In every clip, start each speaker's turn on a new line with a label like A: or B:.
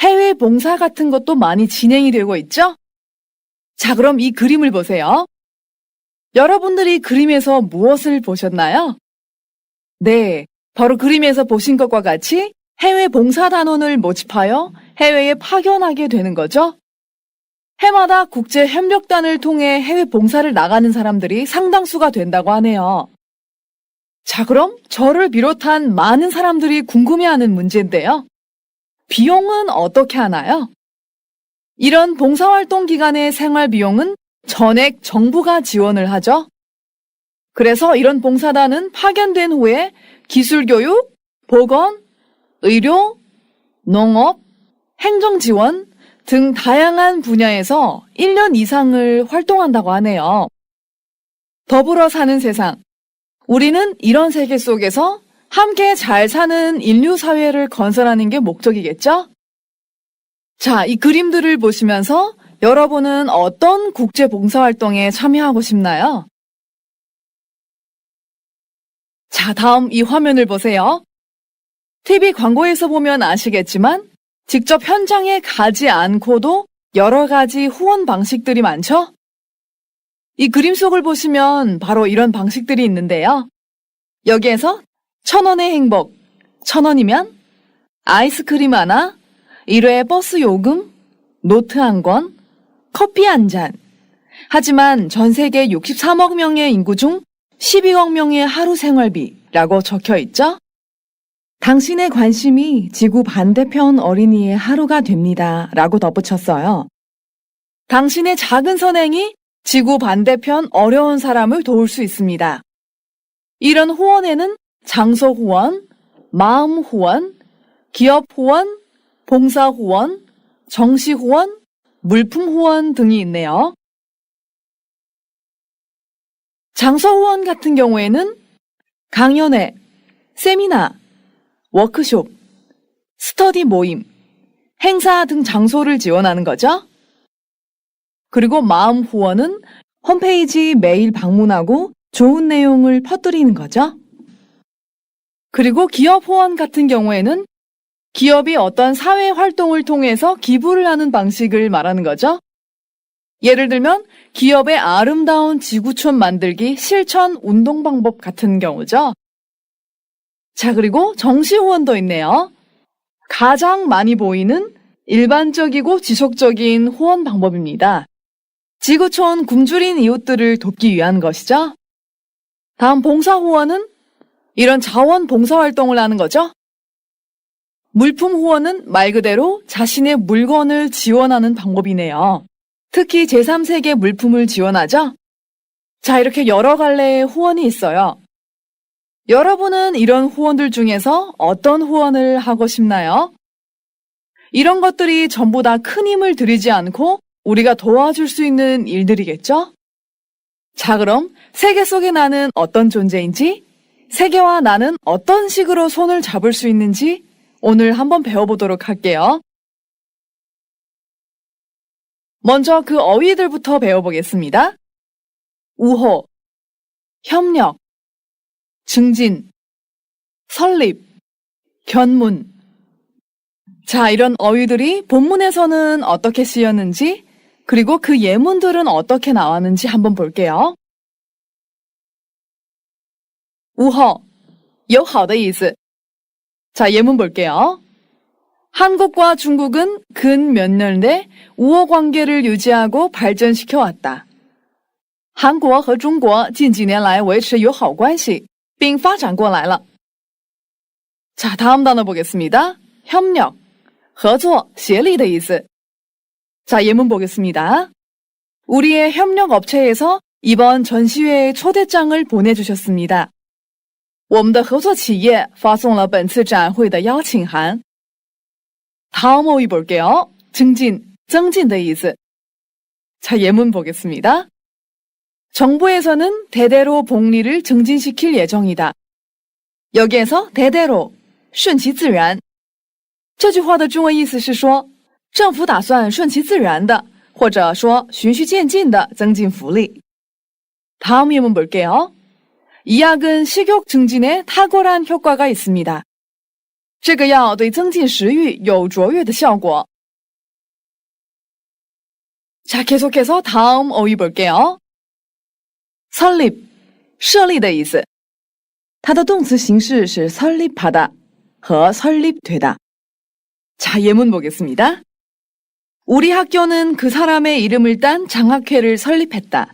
A: 해외 봉사 같은 것도 많이 진행이 되고 있죠? 자, 그럼 이 그림을 보세요. 여러분들이 그림에서 무엇을 보셨나요? 네, 바로 그림에서 보신 것과 같이 해외 봉사단원을 모집하여 해외에 파견하게 되는 거죠. 해마다 국제 협력단을 통해 해외 봉사를 나가는 사람들이 상당수가 된다고 하네요. 자, 그럼 저를 비롯한 많은 사람들이 궁금해하는 문제인데요. 비용은 어떻게 하나요? 이런 봉사활동 기간의 생활 비용은 전액 정부가 지원을 하죠. 그래서 이런 봉사단은 파견된 후에 기술교육, 보건, 의료, 농업, 행정지원 등 다양한 분야에서 1년 이상을 활동한다고 하네요. 더불어 사는 세상. 우리는 이런 세계 속에서 함께 잘 사는 인류 사회를 건설하는 게 목적이겠죠? 자, 이 그림들을 보시면서 여러분은 어떤 국제 봉사활동에 참여하고 싶나요? 자, 다음 이 화면을 보세요. TV 광고에서 보면 아시겠지만 직접 현장에 가지 않고도 여러 가지 후원 방식들이 많죠? 이 그림 속을 보시면 바로 이런 방식들이 있는데요. 여기에서 천 원의 행복, 천 원이면 아이스크림 하나, 1회 버스 요금, 노트 한 권, 커피 한 잔. 하지만 전 세계 63억 명의 인구 중 12억 명의 하루 생활비라고 적혀 있죠? 당신의 관심이 지구 반대편 어린이의 하루가 됩니다. 라고 덧붙였어요. 당신의 작은 선행이 지구 반대편 어려운 사람을 도울 수 있습니다. 이런 후원에는 장소 후원, 마음 후원, 기업 후원, 봉사 후원, 정시 후원, 물품 후원 등이 있네요. 장소 후원 같은 경우에는 강연회, 세미나, 워크숍, 스터디 모임, 행사 등 장소를 지원하는 거죠. 그리고 마음 후원은 홈페이지 매일 방문하고 좋은 내용을 퍼뜨리는 거죠. 그리고 기업 후원 같은 경우에는 기업이 어떤 사회 활동을 통해서 기부를 하는 방식을 말하는 거죠. 예를 들면 기업의 아름다운 지구촌 만들기 실천 운동 방법 같은 경우죠. 자, 그리고 정시 후원도 있네요. 가장 많이 보이는 일반적이고 지속적인 후원 방법입니다. 지구촌 굶주린 이웃들을 돕기 위한 것이죠. 다음 봉사 후원은 이런 자원 봉사 활동을 하는 거죠. 물품 후원은 말 그대로 자신의 물건을 지원하는 방법이네요. 특히 제3세계 물품을 지원하죠? 자, 이렇게 여러 갈래의 후원이 있어요. 여러분은 이런 후원들 중에서 어떤 후원을 하고 싶나요? 이런 것들이 전부 다 큰 힘을 들이지 않고 우리가 도와줄 수 있는 일들이겠죠? 자, 그럼 세계 속에 나는 어떤 존재인지, 세계와 나는 어떤 식으로 손을 잡을 수 있는지 오늘 한번 배워보도록 할게요. 먼저 그 어휘들부터 배워보겠습니다. 우호, 협력, 증진, 설립, 견문. 자, 이런 어휘들이 본문에서는 어떻게 쓰였는지, 그리고 그 예문들은 어떻게 나왔는지 한번 볼게요. 우허, 有好的意思. 자, 예문 볼게요. 한국과 중국은 근 몇 년 내 우호 관계를 유지하고 발전시켜 왔다. 韩国和中国近几年来维持友好关系，并发展过来了。 자, 다음 단어 보겠습니다. 협력, 合作,协力的意思. 자, 예문 보겠습니다. 우리의 협력 업체에서 이번 전시회에 초대장을 보내주셨습니다. 我们的合作企业发送了本次展会的邀请函。 다음 어휘 볼게요. 증진,增进的意思. 자, 예문 보겠습니다. 정부에서는 대대로 복리를 증진시킬 예정이다. 여기에서 대대로, 顺其自然.这句话的中文意思是说，政府打算顺其自然的，或者说循序渐进的增进福利。 다음 예문 볼게요. 이 약은 식욕 증진에 탁월한 효과가 있습니다. 这个药对增进食欲有卓越的效果. 자, 계속해서 다음 어휘 볼게요. 설립, 设立的意思.它的动词形式是 설립하다 和 설립되다. 자, 예문 보겠습니다. 우리 학교는 그 사람의 이름을 딴 장학회를 설립했다.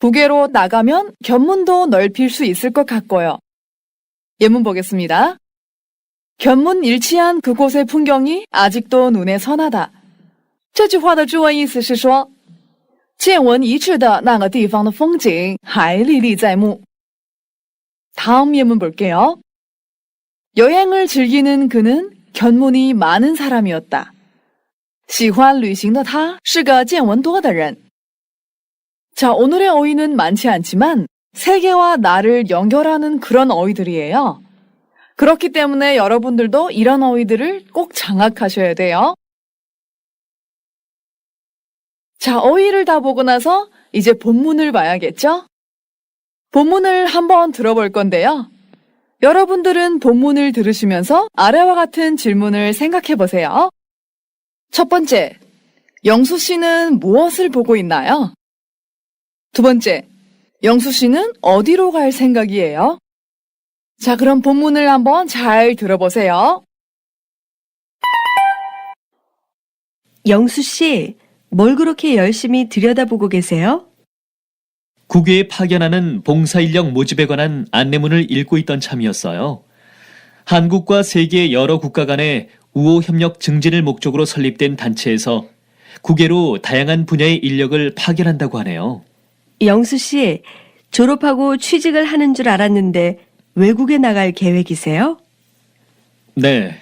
A: 국외로 나가면 견문도 넓힐 수 있을 것 같고요. 예문 보겠습니다. 견문 일치한 그곳의 풍경이 아직도 눈에 선하다. 这句话的中文意思是说，见闻一致的那个地方的风景还历历在目。 다음 예문 볼게요. 여행을 즐기는 그는 견문이 많은 사람이었다. 喜欢旅行的他是个见闻多的人。 자, 오늘의 어휘는 많지 않지만 세계와 나를 연결하는 그런 어휘들이에요. 그렇기 때문에 여러분들도 이런 어휘들을 꼭 장악하셔야 돼요. 자, 어휘를 다 보고 나서 이제 본문을 봐야겠죠? 본문을 한번 들어볼 건데요. 여러분들은 본문을 들으시면서 아래와 같은 질문을 생각해 보세요. 첫 번째, 영수 씨는 무엇을 보고 있나요? 두 번째, 영수 씨는 어디로 갈 생각이에요? 자, 그럼 본문을 한번 잘 들어보세요.
B: 영수 씨, 뭘 그렇게 열심히 들여다보고 계세요?
C: 국외에 파견하는 봉사 인력 모집에 관한 안내문을 읽고 있던 참이었어요. 한국과 세계 여러 국가 간의 우호 협력 증진을 목적으로 설립된 단체에서 국외로 다양한 분야의 인력을 파견한다고 하네요.
B: 영수 씨, 졸업하고 취직을 하는 줄 알았는데 외국에 나갈 계획이세요?
C: 네.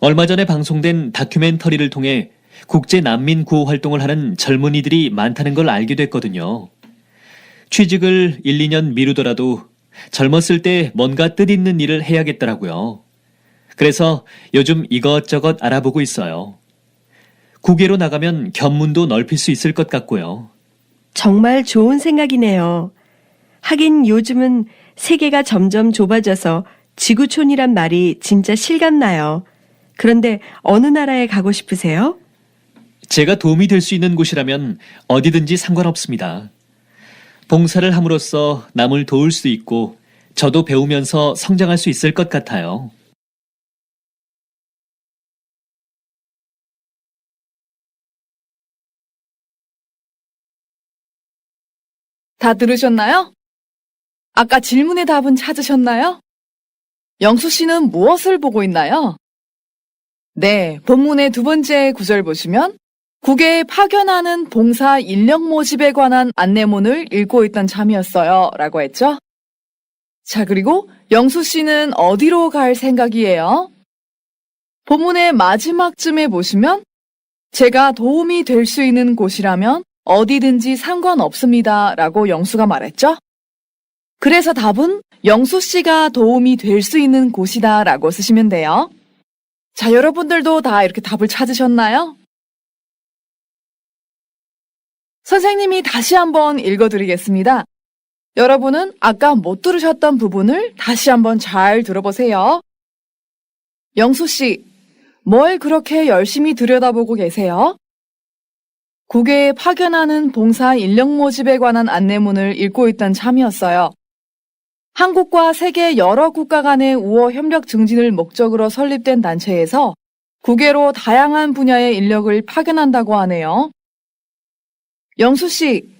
C: 얼마 전에 방송된 다큐멘터리를 통해 국제 난민 구호 활동을 하는 젊은이들이 많다는 걸 알게 됐거든요. 취직을 1, 2년 미루더라도 젊었을 때 뭔가 뜻있는 일을 해야겠더라고요. 그래서 요즘 이것저것 알아보고 있어요. 국외로 나가면 견문도 넓힐 수 있을 것 같고요.
B: 정말 좋은 생각이네요. 하긴 요즘은 세계가 점점 좁아져서 지구촌이란 말이 진짜 실감나요. 그런데 어느 나라에 가고 싶으세요?
C: 제가 도움이 될 수 있는 곳이라면 어디든지 상관없습니다. 봉사를 함으로써 남을 도울 수 있고 저도 배우면서 성장할 수 있을 것 같아요.
A: 다 들으셨나요? 아까 질문의 답은 찾으셨나요? 영수 씨는 무엇을 보고 있나요? 네, 본문의 두 번째 구절 보시면 국외에 파견하는 봉사 인력 모집에 관한 안내문을 읽고 있던 참이었어요. 라고 했죠? 자, 그리고 영수 씨는 어디로 갈 생각이에요? 본문의 마지막쯤에 보시면 제가 도움이 될 수 있는 곳이라면 어디든지 상관없습니다. 라고 영수가 말했죠? 그래서 답은 영수 씨가 도움이 될 수 있는 곳이다. 라고 쓰시면 돼요. 자, 여러분들도 다 이렇게 답을 찾으셨나요? 선생님이 다시 한번 읽어드리겠습니다. 여러분은 아까 못 들으셨던 부분을 다시 한번 잘 들어보세요. 영수 씨, 뭘 그렇게 열심히 들여다보고 계세요? 국외에 파견하는 봉사 인력 모집에 관한 안내문을 읽고 있던 참이었어요. 한국과 세계 여러 국가 간의 우호 협력 증진을 목적으로 설립된 단체에서 국외로 다양한 분야의 인력을 파견한다고 하네요. 영수 씨,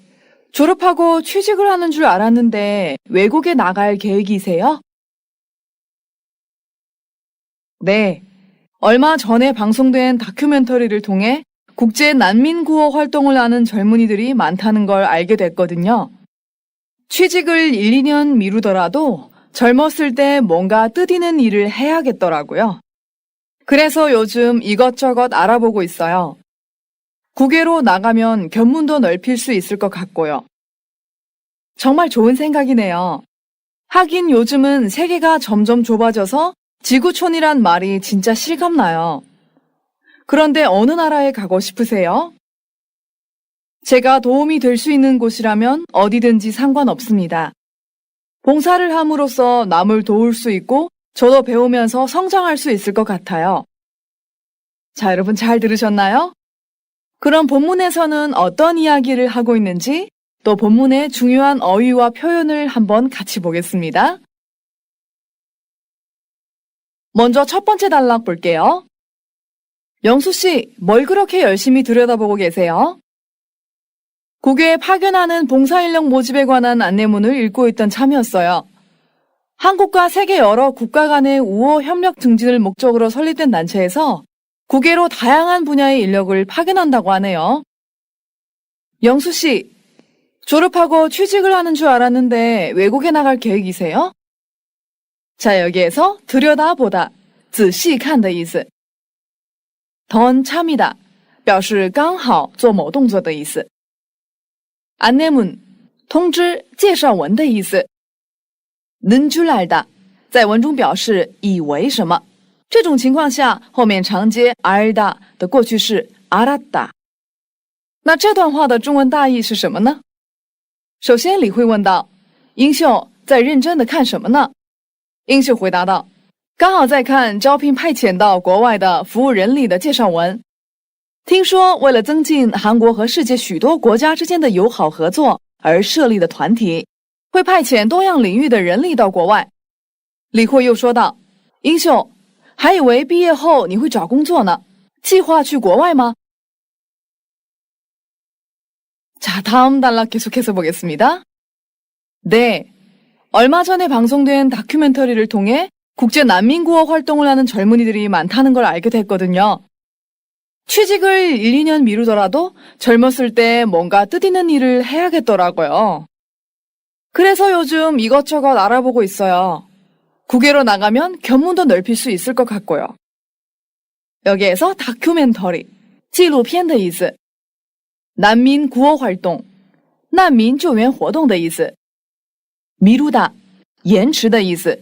A: 졸업하고 취직을 하는 줄 알았는데 외국에 나갈 계획이세요? 네. 얼마 전에 방송된 다큐멘터리를 통해 국제 난민 구호 활동을 하는 젊은이들이 많다는 걸 알게 됐거든요. 취직을 1, 2년 미루더라도 젊었을 때 뭔가 뜻있는 일을 해야겠더라고요. 그래서 요즘 이것저것 알아보고 있어요. 국외로 나가면 견문도 넓힐 수 있을 것 같고요. 정말 좋은 생각이네요. 하긴 요즘은 세계가 점점 좁아져서 지구촌이란 말이 진짜 실감나요. 그런데 어느 나라에 가고 싶으세요? 제가 도움이 될 수 있는 곳이라면 어디든지 상관없습니다. 봉사를 함으로써 남을 도울 수 있고 저도 배우면서 성장할 수 있을 것 같아요. 자, 여러분 잘 들으셨나요? 그럼 본문에서는 어떤 이야기를 하고 있는지 또 본문의 중요한 어휘와 표현을 한번 같이 보겠습니다. 먼저 첫 번째 단락 볼게요. 영수 씨, 뭘 그렇게 열심히 들여다보고 계세요? 국외에 파견하는 봉사인력 모집에 관한 안내문을 읽고 있던 참이었어요. 한국과 세계 여러 국가 간의 우호 협력 증진을 목적으로 설립된 단체에서 국외로 다양한 분야의 인력을 파견한다고 하네요. 영수 씨, 졸업하고 취직을 하는 줄 알았는데 외국에 나갈 계획이세요? 자, 여기에서 들여다보다, 仔细看的意思. 던 참이다, 表示刚好做某动作的意思. 안내문, 通知介绍文的意思. 는줄알다，在文中表示以为什么。这种情况下，后面常接 알다 的过去式 알았다。那这段话的中文大意是什么呢？首先，李慧问道：“英秀在认真的看什么呢？”英秀回答道：“ 刚好在看招聘派遣到国外的服务人力的介绍文。听说为了增进韩国和世界许多国家之间的友好合作而设立的团体，会派遣多样领域的人力到国外。”李慧又说道：“英秀，还以为毕业后你会找工作呢，计划去国外吗？” 자, 다음 단락 계속해서 보겠습니다. 네. 얼마 전에 방송된 다큐멘터리를 통해 국제 난민 구호 활동을 하는 젊은이들이 많다는 걸 알게 됐거든요. 취직을 1, 2년 미루더라도 젊었을 때 뭔가 뜻있는 일을 해야겠더라고요. 그래서 요즘 이것저것 알아보고 있어요. 국외로 나가면 견문도 넓힐 수 있을 것 같고요. 여기에서 다큐멘터리, 纪录片的意思。难民구호 활동，难民救援活动的意思。미루다，延迟的意思。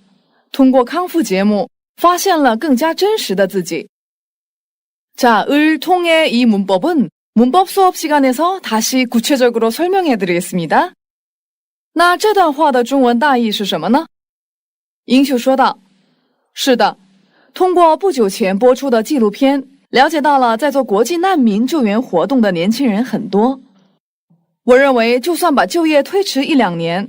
A: 通过康复节目，发现了更加真实的自己。 자, 을 통해 이 문법은 문법 수업 시간에서 다시 구체적으로 설명해 드리겠습니다. 那这段话的中文大意是什么呢？英秀说道：“是的，通过不久前播出的纪录片。”了解到了，在做国际难民救援活动的年轻人很多。我认为，就算把就业推迟一两年，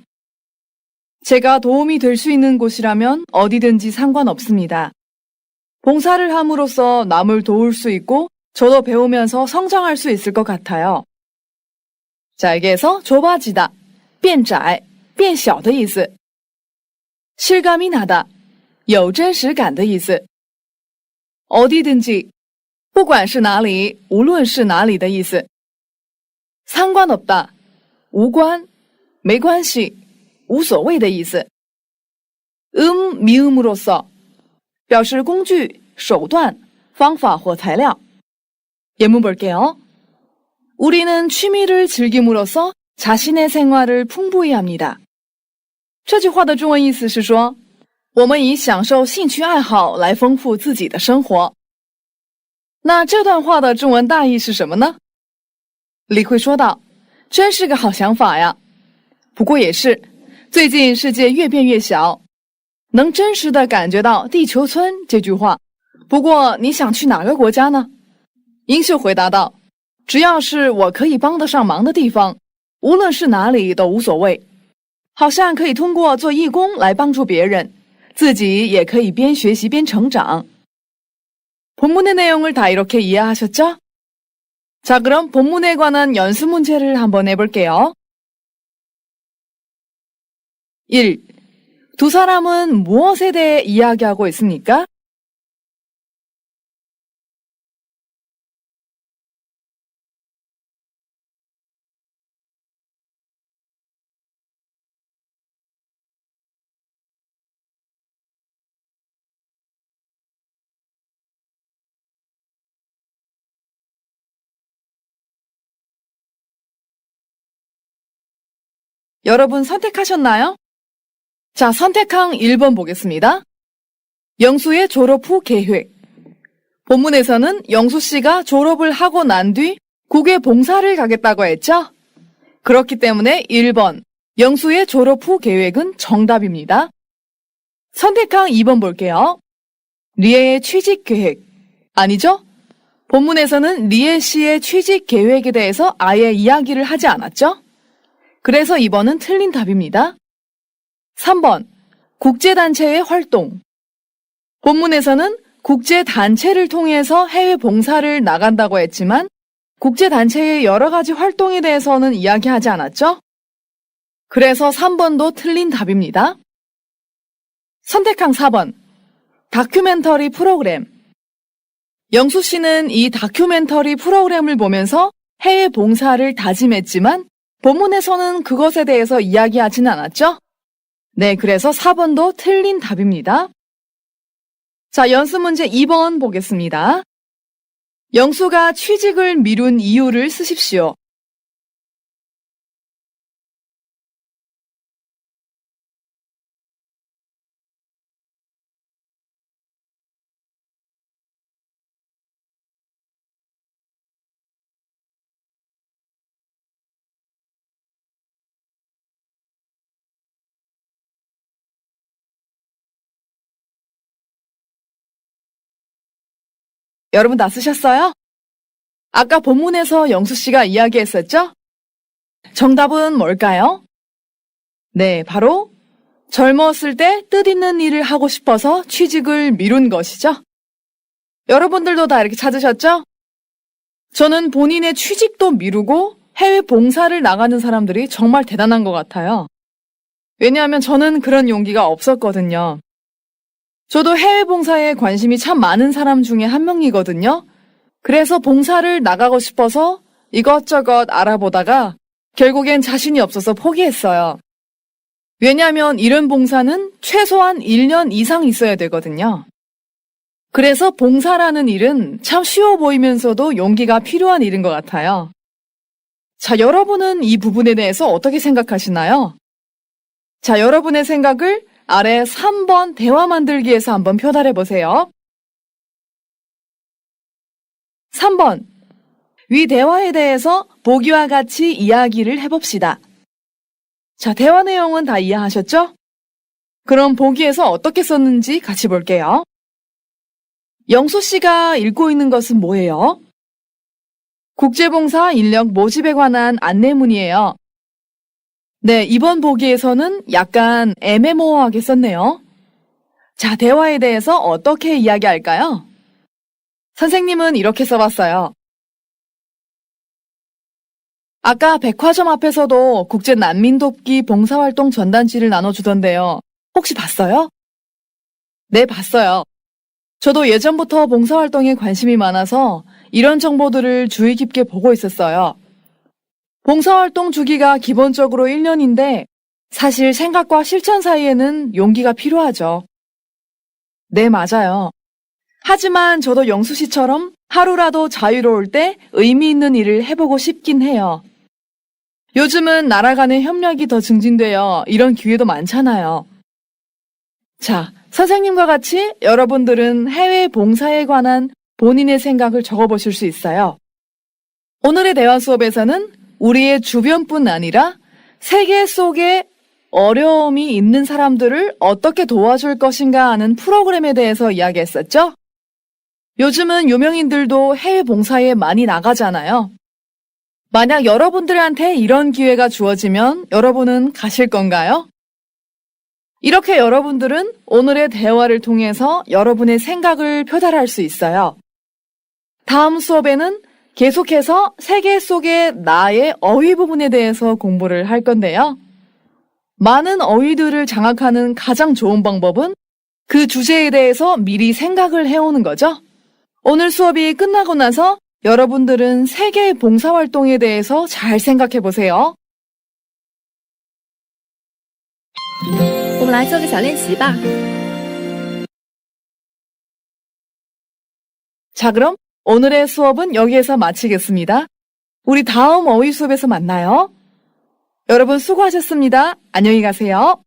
A: 제가 도움이 될 수 있는 곳이라면 어디든지 상관없습니다. 봉사를 함으로써 남을 도울 수 있고 저도 배우면서 성장할 수 있을 것 같아요. 자, 여기에서 좁아지다, 变窄,变小的意思. 실감이 나다, 有真实感的意思. 어디든지, 不管是哪里,无论是哪里的意思. 상관없다, 无关,没关系, 无所谓的意思。음 미음으로써 表示工具、手段、方法或材料。 예문 볼게요. 우리는 취미를 즐김으로써 자신의 생활을 풍부히 합니다. 这句话的中文意思是说，我们以享受兴趣爱好来丰富自己的生活。那这段话的中文大意是什么呢？李慧说道：“真是个好想法呀！不过也是， 最近世界越变越小，能真实的感觉到‘地球村’这句话。不过你想去哪个国家呢？”英秀回答道：“只要是我可以帮得上忙的地方，无论是哪里都无所谓。好像可以通过做义工来帮助别人，自己也可以边学习边成长。” 본문의 내용을 다 이렇게 이해하셨죠? 자, 그럼 본문에 관한 연습 문제를 한번 해볼게요. 1. 두 사람은 무엇에 대해 이야기하고 있습니까? 여러분 선택하셨나요? 자, 선택항 1번 보겠습니다. 영수의 졸업 후 계획. 본문에서는 영수 씨가 졸업을 하고 난 뒤 국외 봉사를 가겠다고 했죠? 그렇기 때문에 1번, 영수의 졸업 후 계획은 정답입니다. 선택항 2번 볼게요. 리에의 취직 계획. 아니죠? 본문에서는 리에 씨의 취직 계획에 대해서 아예 이야기를 하지 않았죠? 그래서 2번은 틀린 답입니다. 3번. 국제단체의 활동. 본문에서는 국제단체를 통해서 해외 봉사를 나간다고 했지만 국제단체의 여러 가지 활동에 대해서는 이야기하지 않았죠? 그래서 3번도 틀린 답입니다. 선택항 4번. 다큐멘터리 프로그램. 영수 씨는 이 다큐멘터리 프로그램을 보면서 해외 봉사를 다짐했지만 본문에서는 그것에 대해서 이야기하진 않았죠? 네, 그래서 4번도 틀린 답입니다. 자, 연습 문제 2번 보겠습니다. 영수가 취직을 미룬 이유를 쓰십시오. 여러분 다 쓰셨어요? 아까 본문에서 영수 씨가 이야기했었죠? 정답은 뭘까요? 네, 바로 젊었을 때 뜻있는 일을 하고 싶어서 취직을 미룬 것이죠. 여러분들도 다 이렇게 찾으셨죠? 저는 본인의 취직도 미루고 해외 봉사를 나가는 사람들이 정말 대단한 것 같아요. 왜냐하면 저는 그런 용기가 없었거든요. 저도 해외 봉사에 관심이 참 많은 사람 중에 한 명이거든요. 그래서 봉사를 나가고 싶어서 이것저것 알아보다가 결국엔 자신이 없어서 포기했어요. 왜냐하면 이런 봉사는 최소한 1년 이상 있어야 되거든요. 그래서 봉사라는 일은 참 쉬워 보이면서도 용기가 필요한 일인 것 같아요. 자, 여러분은 이 부분에 대해서 어떻게 생각하시나요? 자, 여러분의 생각을 아래 3번 대화 만들기에서 한번 표달해 보세요. 3번. 위 대화에 대해서 보기와 같이 이야기를 해봅시다. 자, 대화 내용은 다 이해하셨죠? 그럼 보기에서 어떻게 썼는지 같이 볼게요. 영수 씨가 읽고 있는 것은 뭐예요? 국제봉사 인력 모집에 관한 안내문이에요. 네, 이번 보기에서는 약간 애매모호하게 썼네요. 자, 대화에 대해서 어떻게 이야기할까요? 선생님은 이렇게 써봤어요. 아까 백화점 앞에서도 국제 난민 돕기 봉사활동 전단지를 나눠주던데요. 혹시 봤어요? 네, 봤어요. 저도 예전부터 봉사활동에 관심이 많아서 이런 정보들을 주의 깊게 보고 있었어요. 봉사활동 주기가 기본적으로 1년인데 사실 생각과 실천 사이에는 용기가 필요하죠. 네, 맞아요. 하지만 저도 영수 씨처럼 하루라도 자유로울 때 의미 있는 일을 해보고 싶긴 해요. 요즘은 나라 간의 협력이 더 증진되어 이런 기회도 많잖아요. 자, 선생님과 같이 여러분들은 해외 봉사에 관한 본인의 생각을 적어보실 수 있어요. 오늘의 대화 수업에서는 우리의 주변뿐 아니라 세계 속에 어려움이 있는 사람들을 어떻게 도와줄 것인가 하는 프로그램에 대해서 이야기했었죠? 요즘은 유명인들도 해외 봉사에 많이 나가잖아요. 만약 여러분들한테 이런 기회가 주어지면 여러분은 가실 건가요? 이렇게 여러분들은 오늘의 대화를 통해서 여러분의 생각을 표달할 수 있어요. 다음 수업에는 계속해서 세계 속의 나의 어휘 부분에 대해서 공부를 할 건데요. 많은 어휘들을 장악하는 가장 좋은 방법은 그 주제에 대해서 미리 생각을 해오는 거죠. 오늘 수업이 끝나고 나서 여러분들은 세계 봉사활동에 대해서 잘 생각해 보세요.
D: 我们来做个小练习吧。
A: 자, 그럼 오늘의 수업은 여기에서 마치겠습니다. 우리 다음 어휘 수업에서 만나요. 여러분 수고하셨습니다. 안녕히 가세요.